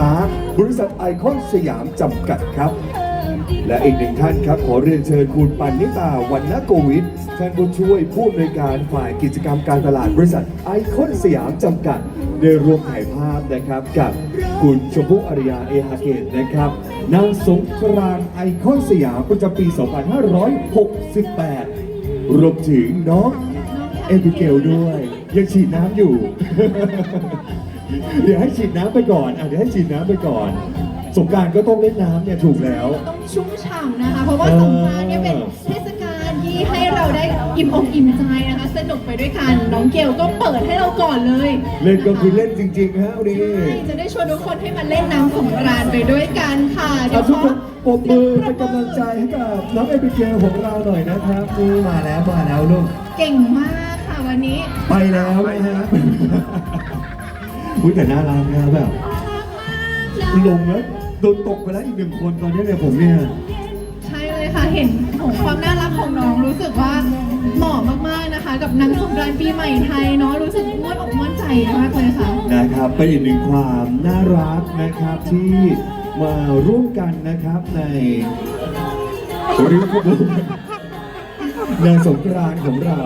ค้า บริษัทไอคอนสยามจำกัดครับ และอีกหนึ่งท่านครับ ขอเรียนเชิญคุณปันนิตาวันนโกวิทท่านผู้ช่วยผู้อำนวยการฝ่ายกิจกรรมการตลาดบริษัทไอคอนสยามจำกัดได้ร่วมถ่ายภาพนะครับกับคุณชมพู่อริยาเอฮาเกตนะครับนางสงกรานไอคอนสยามประจำปี 2568 รวมถึงน้องเอพิเกลด้วย ยังฉีดน้ำอยู่ เดี๋ยวให้ฉีดน้ำไปก่อนอะเดี๋ยวให้ฉีดน้ำไปก่อน สงกรารก็ต้องเล่นน้ำเนี่ยถูกแล้ว ต้องชุ่มฉ่ำนะคะ เพราะว่าเออสงกรานต์เนี่ยเป็นเทศกาลที่ให้เราได้อิ่มอกอิ่มใจนะคะ สนุกไปด้วยกันน้องเกลก็เปิดให้เราก่อนเลยเล่นก็คือเล่นจริงๆฮะวันนี้ใช่จะได้ชวนทุกคนให้มาเล่นน้ำสงกรานต์ไปด้วยกันค่ะเดี๋เอายวทุกขคอนปรบมือเป็นกำลังใจให้กับน้องเอพิเกลของเราหน่อยนะครับนี่มาแล้วมาแล้วลูก เก่งมากค่ะวันนี้ ไปแล้วนะฮะ อุ้ยแต่น่ารักนะแบบลงแล้วโดนตกไปแล้วอีกหนึ่งคนตอนนี้เนี่ยผมเนี่ยใช่เลยค่ะเห็นโหความน่ารักของน้องรู้สึกว่าเหมาะมากๆนะคะ กับนางสงกรานต์ปีใหม่ไทยเนาะรู้สึกม่วนอกม่วนใจมากเลยค่ะนะครับเป็นอีกหนึ่งความน่ารักนะครับที่มาร่วมกันนะครับในริ้วขบวนในสงกรานต์ของเรา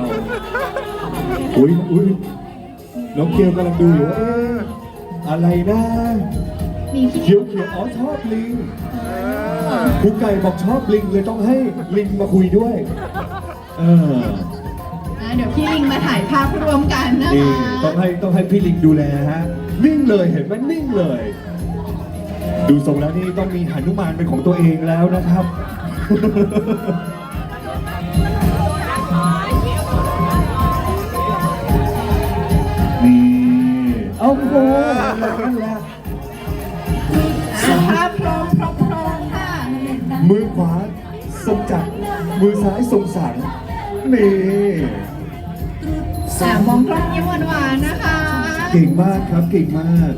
อุ้ยอุ้ย น้องเกียวกำลังดูอยู่ว่าเอ๊ะอะไรนะมีพี่เขียวเขียวอ๋อชอบลิงครูไก่บอกชอบลิงเลยต้องให้ลิงมาคุยด้วย เอออะเดี๋ยวพี่ลิงมาถ่ายภาพรวมกันนะนี่คะต้องให้ต้องให้พี่ลิงดูแลฮะนิ่งเลยเห็นไหมนิ่งเลย ดูทรงแล้วนี่ต้องมีหนุมานเป็นของตัวเองแล้วนะครับ อาโหนั่นแหละภาพพร้อมพร้อมพร้อมค่ะมือขวาทรงจักรมือซ้ายทรงสังนี่อะมองกล้องยิ้มหวานๆนะคะ เก่งมากครับเก่งมาก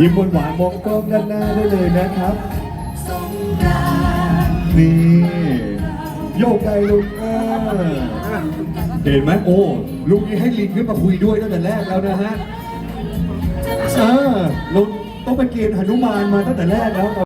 ยิ้มหวานๆมองกล้องด้านหน้าได้เลยนะครับ นี่โยกไกลลุงอ่า เห็นไหมโอ้ลุงนี่ให้ลิงขึ้นมาคุยด้วยตั้งแต่แรกแล้วนะฮะอ่าเราต้องไปเกณฑ์หนุมานมาตั้งแต่แรกแล้ว